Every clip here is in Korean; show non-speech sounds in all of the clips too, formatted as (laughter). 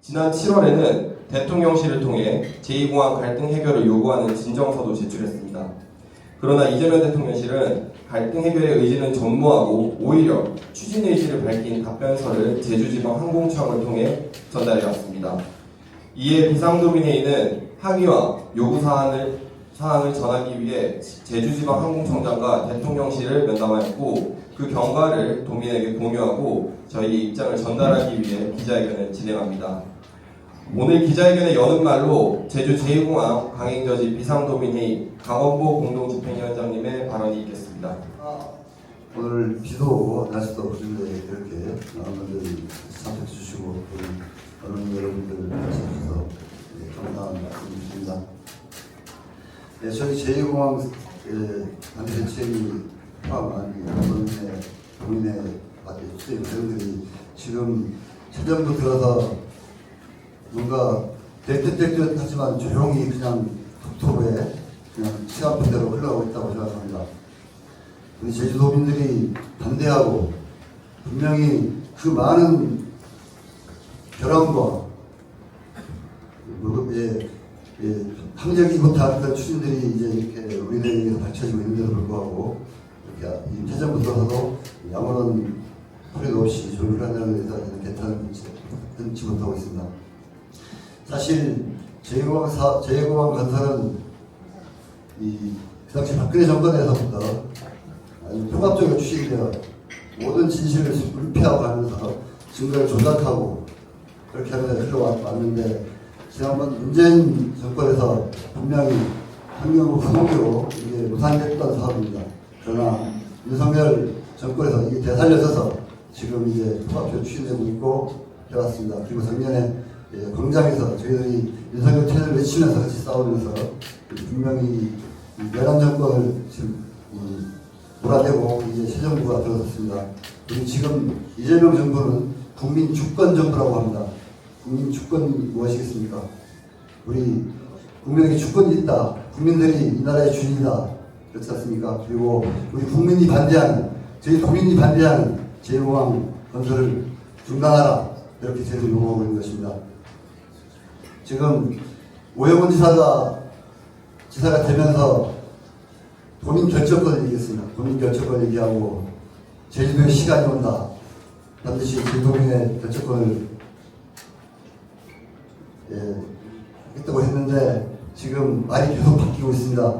지난 7월에는 대통령실을 통해 제2공항 갈등 해결을 요구하는 진정서도 제출했습니다. 그러나 이재명 대통령실은 갈등 해결의 의지는 전무하고 오히려 추진 의지를 밝힌 답변서를 제주지방 항공청을 통해 전달해 왔습니다. 이에 비상도민회의는 항의와 요구 사안을 사항을 전하기 위해 제주지방 항공청장과 대통령실을 면담하였고 그 경과를 도민에게 공유하고 저희 입장을 전달하기 위해 기자회견을 진행합니다. 오늘 기자회견에 여는 말로 제주 제2공항 강행저지 비상도민회의 강원보 공동집행위원장님의 발언이 있겠습니다. 오늘 비도 날씨도 없는데 이렇게 많은 분들이 참석해 주시고 언론 여러분들 해주셔서 예, 감사한 말씀 드립니다. 예, 저희 제2공항 안전대책이 포함한 이 도민의 도민의 수행 내용들이 지금 최전부 들어서 뭔가 떼뜻떼뜻 하지만 조용히 그냥 톡톡에 그냥 시간표대로 흘러가고 있다고 생각합니다. 우리 제주도민들이 반대하고 분명히 그 많은 결함과 뭐, 예, 예, 합력이 못한 그 추진들이 이제 이렇게 우리들에게 밝혀지고 있는데도 불구하고 이렇게 이 태전부터도 아무런 소리도 없이 조율 하는 데서 개탄을 끊지 못하고 있습니다. 사실 제2공항 사, 제2공항 건설은 이, 그 당시 박근혜 정권에서부터 아주 통합적으로 추진되어 모든 진실을 불피하고 하면서 증거를 조작하고 그렇게 하면서 흘러왔는데 지난번 문재인 정권에서 분명히 환경부 후보로 이게 무산됐던 사업입니다. 그러나 윤석열 정권에서 이게 되살려져서 지금 이제 통합적으로 추진되고 있고 해왔습니다. 그리고 작년에 예, 광장에서 저희들이 윤석열 체제를 외치면서 같이 싸우면서 분명히 이 내란 정권을 지금 이 몰아내고 이제 새 정부가 들어섰습니다. 우리 지금 이재명 정부는 국민 주권 정부라고 합니다. 국민 주권이 무엇이겠습니까? 우리 국민에게 주권이 있다. 국민들이 이 나라의 주인이다. 그렇지 않습니까? 그리고 우리 국민이 반대하는 저희 국민이 반대하는 제1공항 건설을 중단하라. 이렇게 저희들 요구하고 있는 것입니다. 지금 오영훈 지사가 지사가 되면서 본인 결정권을 얘기했습니다. 본인 결정권을 얘기하고 제주도에 시간이 온다. 반드시 제주도민의 결정권을 예, 했다고 했는데 지금 말이 계속 바뀌고 있습니다.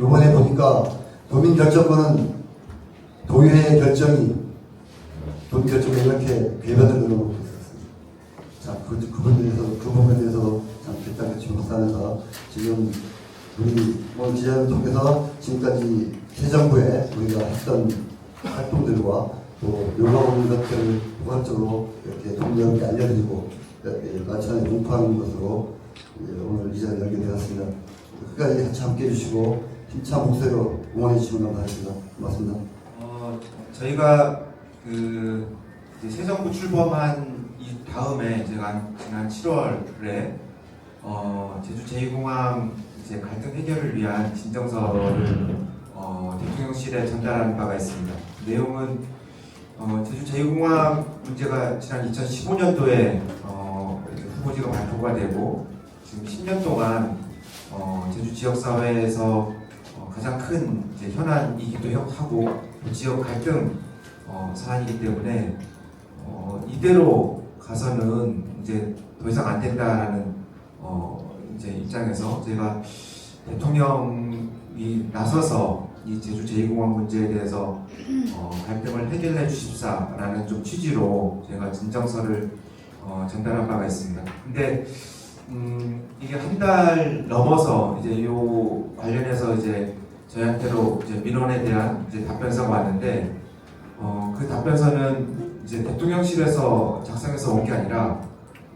요번에 보니까 도민 결정권은 도의회의 결정이 도민 결정에 이렇게 궤변을 넣어놓고 있었습니다. 자, 그, 그 부분에 대해서, 그 부분에 대해서도 참 결단같이 못하면서 지금 우리 뭐 기자를 통해서 지금까지 새 정부에 우리가 했던 활동들과 또 요구하고 있는 것들을 포괄적으로 이렇게 동료에게 알려드리고 마찬가지 공포하는 것으로 예, 오늘 이 자리에 열게 되었습니다. 끝까지 같이 함께 해주시고 힘찬 목소리로 응원해 주시면 감사하겠습니다. 고맙습니다. 어, 저희가 그 새 정부 출범한 이 다음에 제가 지난 7월에 어, 제주 제2공항 이제 갈등 해결을 위한 진정서를 어, 대통령실에 전달한 바가 있습니다. 내용은 어, 제주 제2공항 문제가 지난 2015년도에 어, 후보지가 발표가 되고 지금 10년 동안 어, 제주 지역 사회에서 어, 가장 큰 이제 현안이기도 하고 또 지역 갈등 어, 사안이기 때문에 어, 이대로 가서는 이제 더 이상 안 된다라는 어, 이제 입장에서 제가 대통령이 나서서 이 제주 제2공항 문제에 대해서 어, 갈등을 해결해 주십사라는 좀 취지로 제가 진정서를 어, 전달한 바가 있습니다. 근데 음, 이게 한 달 넘어서 이제 요 관련해서 이제 저희한테로 이제 민원에 대한 이제 답변서가 왔는데 어, 그 답변서는 이제 대통령실에서 작성해서 온 게 아니라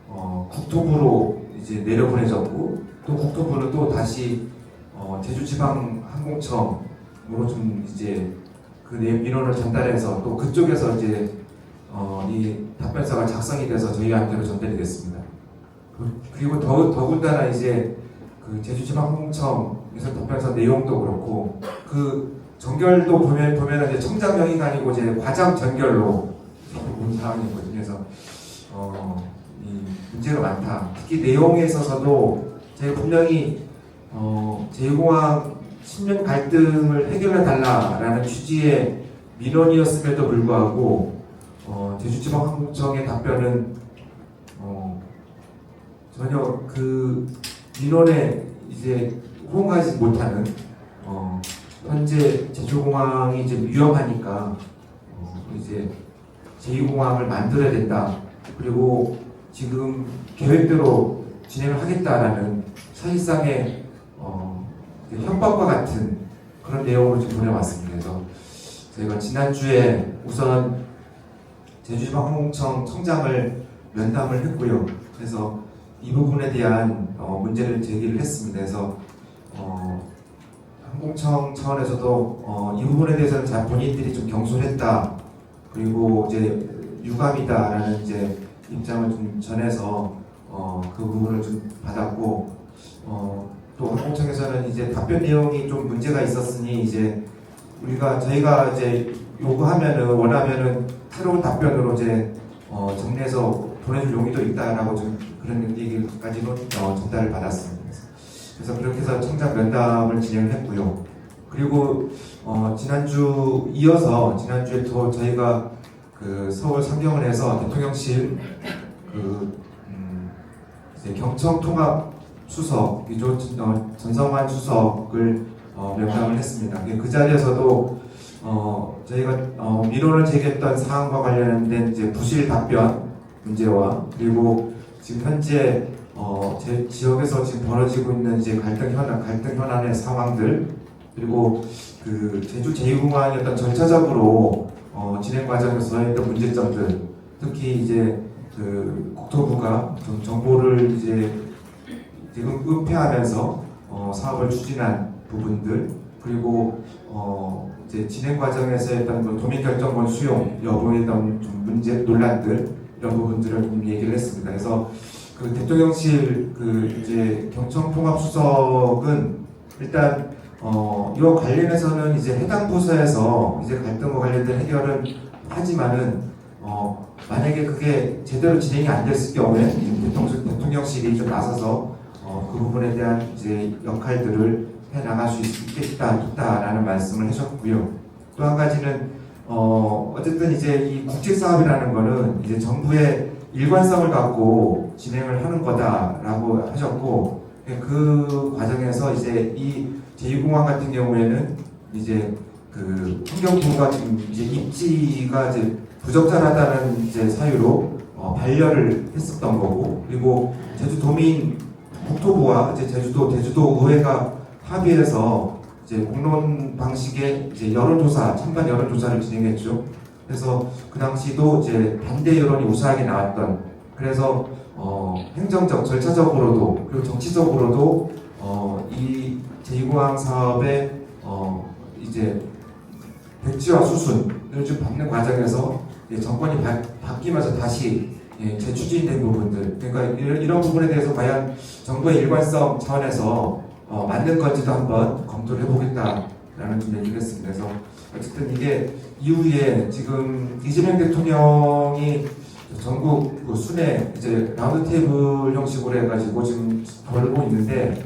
어, 국토부로 이제 내려보내졌고 또 국토부는 또 다시 어, 제주지방항공청으로 좀 이제 그 내- 민원을 전달해서 또 그쪽에서 이제 어, 이 답변서가 작성이 돼서 저희한테로 전달이 됐습니다. 그- 그리고 더, 더군다나 이제 그 제주지방항공청에서 답변서 내용도 그렇고 그 전결도 보면 보면 이제 청장명의가 아니고 이제 과장 전결로 온 사항이거든요. 그래서 어, 문제가 많다. 특히 내용에 있어서도 저희가 분명히 어, 제2공항 10년 갈등을 해결해 달라라는 취지의 민원이었음에도 불구하고 어, 제주지방항공청의 답변은 어, 전혀 그 민원에 이제 호응하지 못하는 어, 현재 제주공항이 이제 위험하니까 어, 이제 제2공항을 만들어야 된다. 그리고 지금 계획대로 진행을 하겠다라는 사실상의 어, 협박과 같은 그런 내용으로 좀 보내왔습니다. 그래서 저희가 지난주에 우선 제주지방항공청 청장을 면담을 했고요. 그래서 이 부분에 대한 어, 문제를 제기를 했습니다. 그래서 어, 항공청 차원에서도 어, 이 부분에 대해서는 자 본인들이 좀 경솔했다. 그리고 이제 유감이다라는 이제 입장을 좀 전해서 어, 그 부분을 좀 받았고 어, 또 항공청에서는 이제 답변 내용이 좀 문제가 있었으니 이제 우리가 저희가 이제 요구하면은 원하면은 새로운 답변으로 이제 어, 정리해서 보내줄 용의도 있다라고 좀 그런 얘기까지도 어, 전달을 받았습니다. 그래서 그렇게 해서 청장 면담을 진행을 했고요. 그리고 어, 지난주 이어서 지난주에 또 저희가 그 서울 상경원에서 대통령실 그 음, 경청 통합 수석 이조 어, 전성환 수석을 어, 면담을 했습니다. 그 자리에서도 어, 저희가 어, 민원을 제기했던 사항과 관련된 이제 부실 답변 문제와 그리고 지금 현재 어, 제 지역에서 지금 벌어지고 있는 이제 갈등 현안, 갈등 현안의 상황들 그리고 그 제주 제2공항이 어떤 절차적으로 어, 진행 과정에서 했던 문제점들 특히 이제 그 국토부가 좀 정보를 이제 지금 은폐하면서 어, 사업을 추진한 부분들 그리고 어, 이제 진행 과정에서 했던 그 도민 결정권 수용 여부에 대한 좀 문제 논란들 이런 부분들을 좀 얘기를 했습니다. 그래서 그 대통령실 그 이제 경청 통합 수석은 일단 어, 이와 관련해서는 이제 해당 부서에서 이제 갈등과 관련된 해결은 하지만은 어, 만약에 그게 제대로 진행이 안 됐을 경우에 대통령, 대통령실이 좀 나서서 어, 그 부분에 대한 이제 역할들을 해 나갈 수 있겠다, 있다라는 말씀을 하셨고요. 또 한 가지는 어, 어쨌든 이제 이 국제 사업이라는 거는 이제 정부의 일관성을 갖고 진행을 하는 거다라고 하셨고 그 과정에서 이제 이 제2공항 같은 경우에는 이제 그 환경부가 지금 이제 입지가 이제 부적절하다는 이제 사유로 어, 반려를 했었던 거고 그리고 제주도민 국토부와 이제 제주도 제주도 의회가 합의해서 이제 공론 방식의 이제 여론조사 찬반 여론조사를 진행했죠. 그래서 그 당시도 이제 반대 여론이 우세하게 나왔던 그래서 어, 행정적 절차적으로도 그리고 정치적으로도 어, 이 제2공항 사업의 어, 이제 백지화 수순을 좀 밟는 과정에서 이제 정권이 바, 바뀌면서 다시 예, 재추진된 부분들 그러니까 이런, 이런 부분에 대해서 과연 정부의 일관성 차원에서 어, 맞는 건지도 한번 검토를 해보겠다라는 좀 얘기를 했습니다. 그래서 어쨌든 이게 이후에 지금 이재명 대통령이 전국 그 순회 이제 라운드 테이블 형식으로 해가지고 지금 벌고 있는데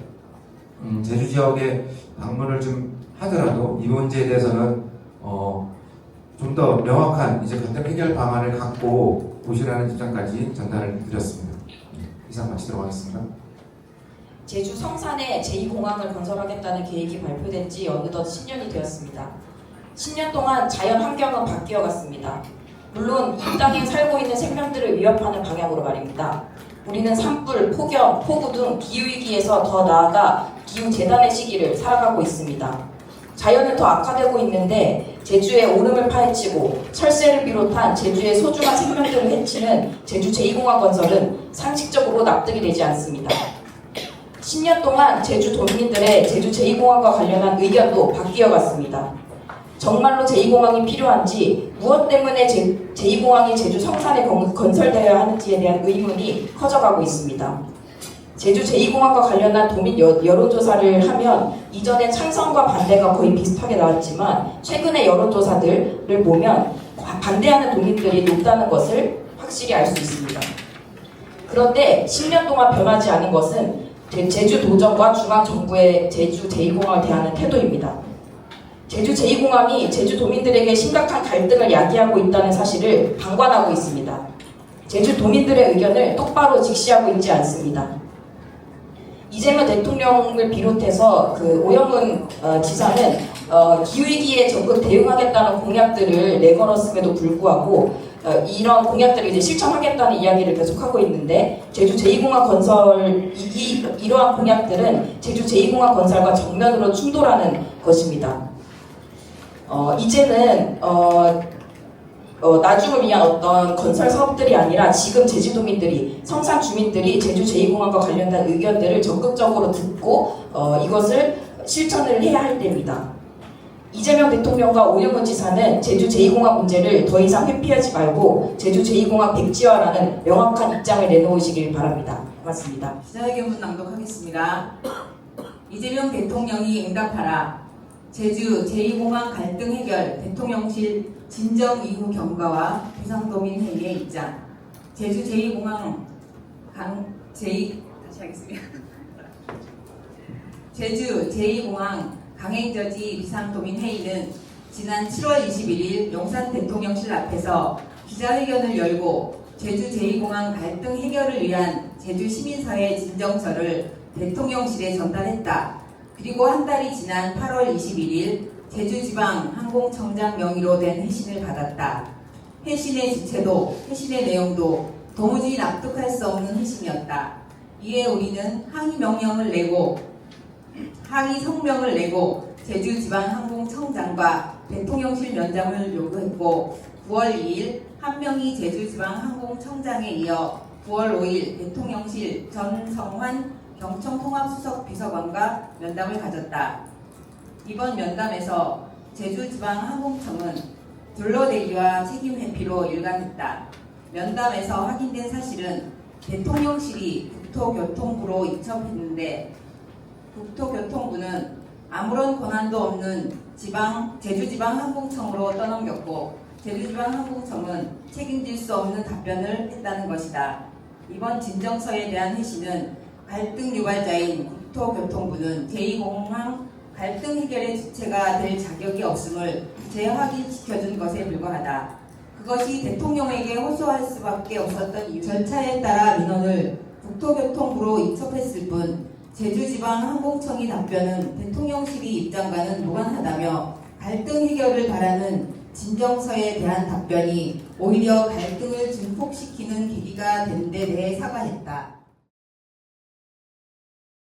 음, 제주 지역에 방문을 좀 하더라도 이 문제에 대해서는 어, 좀 더 명확한 이제 갈등 해결 방안을 갖고 오시라는 입장까지 전달을 드렸습니다. 이상 마치도록 하겠습니다. 제주 성산에 제2공항을 건설하겠다는 계획이 발표된 지 어느덧 10년이 되었습니다. 10년 동안 자연 환경은 바뀌어 갔습니다. 물론 이 땅에 살고 있는 생명들을 위협하는 방향으로 말입니다. 우리는 산불, 폭염, 폭우 등 기후위기에서 더 나아가 기후재단의 시기를 살아가고 있습니다. 자연은 더 악화되고 있는데 제주의 오름을 파헤치고 철새를 비롯한 제주의 소중한 생명들을 해치는 제주 제2공항 건설은 상식적으로 납득이 되지 않습니다. 10년 동안 제주 도민들의 제주 제2공항과 관련한 의견도 바뀌어 갔습니다. 정말로 제2공항이 필요한지 무엇 때문에 제, 제2공항이 제주 성산에 건- 건설되어야 하는지에 대한 의문이 커져가고 있습니다. 제주 제2공항과 관련한 도민 여, 여론조사를 하면 이전에 찬성과 반대가 거의 비슷하게 나왔지만 최근의 여론조사들을 보면 과- 반대하는 도민들이 높다는 것을 확실히 알 수 있습니다. 그런데 10년 동안 변하지 않은 것은 제- 제주 도정과 중앙 정부의 제주 제2공항을 대하는 태도입니다. 제주 제2공항이 제주 도민들에게 심각한 갈등을 야기하고 있다는 사실을 방관하고 있습니다. 제주 도민들의 의견을 똑바로 직시하고 있지 않습니다. 이재명 대통령을 비롯해서 그 오영훈 어, 지사는 어, 기후위기에 적극 대응하겠다는 공약들을 내걸었음에도 불구하고 어, 이런 공약들을 이제 실천하겠다는 이야기를 계속하고 있는데 제주 제2공항 건설 이, 이, 이러한 공약들은 제주 제2공항 건설과 정면으로 충돌하는 것입니다. 어, 이제는 어, 어, 나중을 위한 어떤 건설 사업들이 아니라 지금 제주도민들이 성산 주민들이 제주 제2공항과 관련된 의견들을 적극적으로 듣고 어, 이것을 실천을 해야 할 때입니다. 이재명 대통령과 오영훈 지사는 제주 제2공항 문제를 더 이상 회피하지 말고 제주 제2공항 백지화라는 명확한 입장을 내놓으시길 바랍니다. 고맙습니다. 기자회견문 낭독하겠습니다. 이재명 대통령이 응답하라. 제주 제2공항 갈등 해결 대통령실 진정 이후 경과와 비상도민 회의의 입장. 제주 제2공항 강 제2 다시 하겠습니다. (laughs) 제주 제2공항 강행저지 비상도민 회의는 지난 7월 21일 용산 대통령실 앞에서 기자회견을 열고 제주 제2공항 갈등 해결을 위한 제주 시민사회 진정서를 대통령실에 전달했다. 그리고 한 달이 지난 8월 21일 제주지방 항공청장 명의로 된 회신을 받았다. 회신의 주체도 회신의 내용도 도무지 납득할 수 없는 회신이었다. 이에 우리는 항의 명령을 내고 항의 성명을 내고 제주 지방항공청장과 대통령실 면담을 요구했고 9월 2일 한 명이 제주지방항공청장에 이어 9월 5일 대통령실 전성환 경청통합수석 비서관과 면담을 가졌다. 이번 면담에서 제주지방항공청은 둘러대기와 책임 회피로 일관했다. 면담에서 확인된 사실은 대통령실이 국토교통부로 이첩했는데 국토교통부는 아무런 권한도 없는 지방 제주지방항공청으로 떠넘겼고 제주지방항공청은 책임질 수 없는 답변을 했다는 것이다. 이번 진정서에 대한 회신은 갈등 유발자인 국토교통부는 제2공항 갈등 해결의 주체가 될 자격이 없음을 재확인시켜준 것에 불과하다. 그것이 대통령에게 호소할 수밖에 없었던 이유 절차에 따라 민원을 국토교통부로 이첩했을 뿐 제주지방항공청이 답변은 대통령실이 입장과는 무관하다며 갈등 해결을 바라는 진정서에 대한 답변이 오히려 갈등을 증폭시키는 계기가 된 데 대해 사과했다.